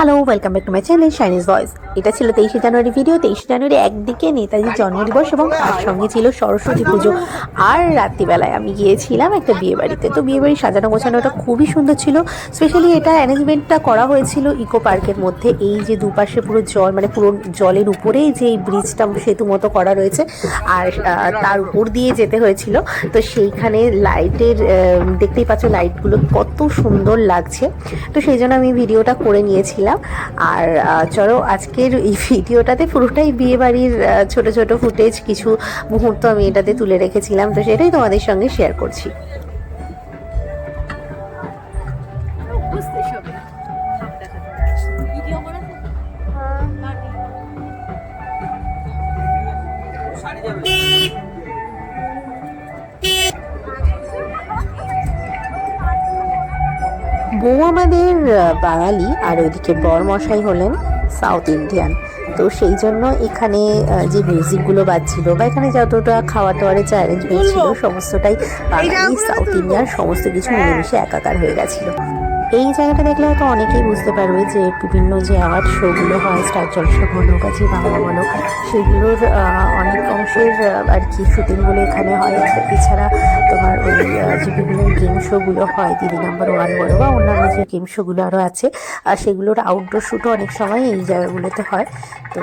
Hello welcome back to my channel Shiny's voice এটা ছিল তেইশে জানুয়ারি ভিডিও তেইশে জানুয়ারি একদিকে নেতাজির জন্মদিবস এবং তার সঙ্গে ছিল সরস্বতী পুজো। আর রাত্রিবেলায় আমি গিয়েছিলাম একটা বিয়ে বাড়িতে। তো বিয়ে বাড়ি সাজানো গোছানোটা খুবই সুন্দর ছিল। স্পেশালি এটা অ্যারেঞ্জমেন্টটা করা হয়েছিল ইকো পার্কের মধ্যে। এই যে দুপাশে পুরো জল মানে পুরো জলের উপরেই যে এই ব্রিজটা সেতু মতো করা রয়েছে। আর তার উপর দিয়ে যেতে হয়েছিল। তো সেইখানে লাইটের দেখতেই পাচ্ছ লাইটগুলো কত সুন্দর লাগছে। তো সেই জন্য আমি ভিডিওটা করে নিয়েছিলাম। আর চলো আজকের এই ভিডিওটাতে পুরোটাই বিয়ে বাড়ির ছোট ছোট ফুটেজ কিছু মুহূর্ত আমি এটাতে তুলে রেখেছিলাম। তো সেটাই তোমাদের সঙ্গে শেয়ার করছি। বুঝতে বউ আমাদের বাঙালি আর ওইদিকে বরমশাই হলেন সাউথ ইন্ডিয়ান তো সেই জন্য এখানে যে মিউজিকগুলো বাজছিল বা এখানে যতটা খাওয়া দাওয়ারের যে অ্যারেঞ্জমেন্ট ছিল সমস্তটাই বাঙালি সাউথ ইন্ডিয়ান সমস্ত কিছু মিলেমিশে একাকার হয়ে গেছিল। এই জায়গাটা দেখলে হয়তো অনেকেই বুঝতে পারবে যে বিভিন্ন যে অ্যাওয়ার্ড শোগুলো হয়, স্টার জলসা বলো যে বাংলা বলো, সেগুলোর অনেক অংশের আর কি শুটিংগুলো এখানে হয়। এছাড়া তোমার ওই যে বিভিন্ন গেম শোগুলো হয় দিদি নাম্বার ওয়ান বলো বা অন্যান্য যে গেম শোগুলো আরও আছে, আর সেগুলোর আউটডোর শ্যুটও অনেক সময় এই জায়গাগুলোতে হয়। তো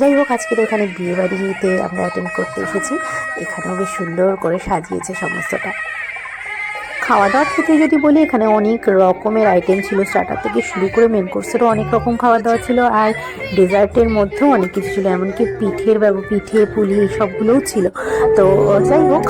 যাই হোক, আজকের এখানে বিয়েবাড়িতে আমরা অ্যাটেন্ড করতে এসেছি। এখানেও বেশ সুন্দর করে সাজিয়েছে সমস্তটা। খাওয়া দাওয়ার ক্ষেত্রে যদি বলি, এখানে অনেক রকমের আইটেম ছিল। স্টার্টার থেকে শুরু করে মেন কোর্সেরও অনেক রকম খাওয়া দাওয়া ছিল। আর ডেজার্টের মধ্যেও অনেক কিছু ছিল। এমনকি পিঠের ব্যব, পিঠে, পুলি সবগুলোও ছিল। তো যাই হোক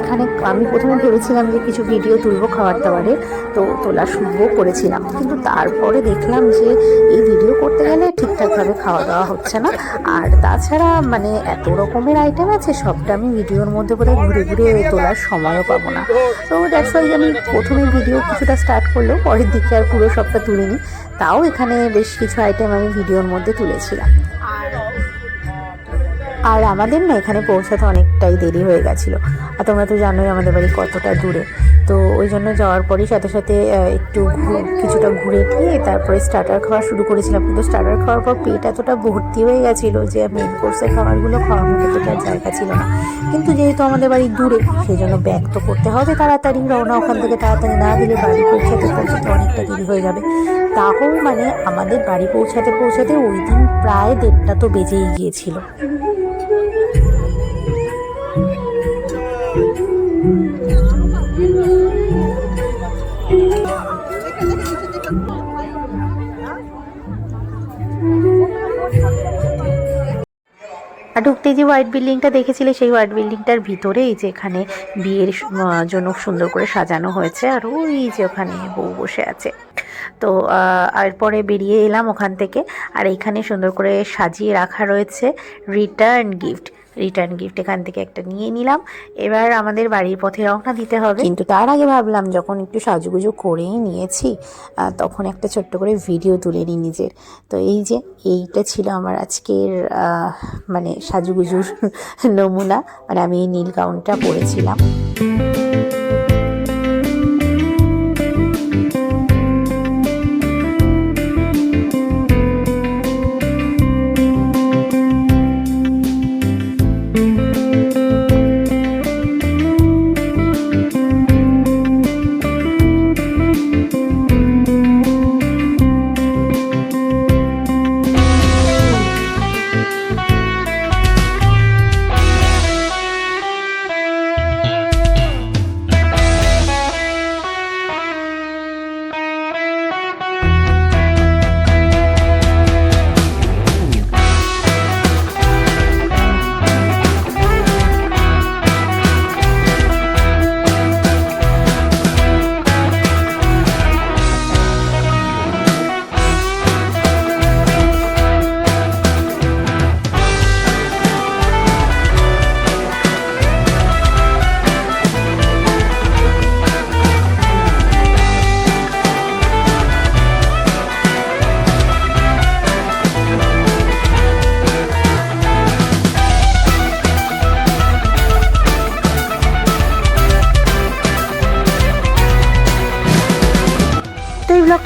এখানে আমি প্রথমে ভেবেছিলাম যে কিছু ভিডিও তুলবো খাবার দাবারের তো তোলা শুরুও করেছিলাম। কিন্তু তারপরে দেখলাম যে এই ভিডিও করতে গেলে ঠিকঠাকভাবে খাওয়া দাওয়া হচ্ছে না। আর তাছাড়া মানে এত রকমের আইটেম আছে, সবটা আমি ভিডিওর মধ্যে বোধহয় ঘুরে ঘুরে তোলার সময়ও পাবো না। তো দ্যাটস আমি প্রথমে ভিডিও কিছুটা স্টার্ট করলেও পরের দিকে আর পুরো সবটা তুলিনি। তাও এখানে বেশ কিছু আইটেম আমি ভিডিওর মধ্যে তুলেছিলাম। আর আমাদের না এখানে পৌঁছাতে অনেকটাই দেরি হয়ে গেছিল। আর তোমরা তো জানোই আমাদের বাড়ি কতটা দূরে। তো ওই জন্য যাওয়ার পরই সাথে সাথে একটু কিছুটা ঘুরে গিয়ে তারপরে স্টার্টার খাওয়া শুরু করেছিলাম। কিন্তু স্টার্টার খাওয়ার পর পেট এতটা ভর্তি হয়ে গেছিল যে মেন কোর্সের খাবারগুলো খাওয়ার মতো এতটা জায়গা ছিল না। কিন্তু যেহেতু আমাদের বাড়ি দূরে, সেই জন্য ব্যাক তো করতে হবে তাড়াতাড়ি। রওনা ওখান থেকে তাড়াতাড়ি না দিলে বাড়ি পৌঁছাতে পৌঁছাতে অনেকটা দেরি হয়ে যাবে। তাও মানে আমাদের বাড়ি পৌঁছাতে পৌঁছাতে ওই দিন প্রায় দেড়টা তো বেজেই গিয়েছিল। আর ঢুকতে যে হোয়াইট বিল্ডিংটা দেখেছিলে, সেই হোয়াইট বিল্ডিংটার ভিতরে এই যে এখানে বিয়ের জন্য সুন্দর করে সাজানো হয়েছে, আর ওই যে ওখানে বউ বসে আছে। তো এরপরে বেরিয়ে এলাম ওখান থেকে, আর এখানে সুন্দর করে সাজিয়ে রাখা রয়েছে রিটার্ন গিফট রিটার্ন গিফট এখান থেকে একটা নিয়ে নিলাম। এবার আমাদের বাড়ির পথে রওনা দিতে হবে। কিন্তু তার আগে ভাবলাম, যখন একটু সাজুগুজু করেই নিয়েছি তখন একটা ছোট্ট করে ভিডিও তুলে নিই নিজের। তো এই যে, এইটা ছিল আমার আজকের মানে সাজুগুজুর নমুনা। মানে আমি এই নীল গাউনটা পরেছিলাম।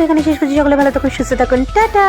এখানে শেষ করছি। সকলে ভালো থাকুন সুস্থ থাকুন। টাটা!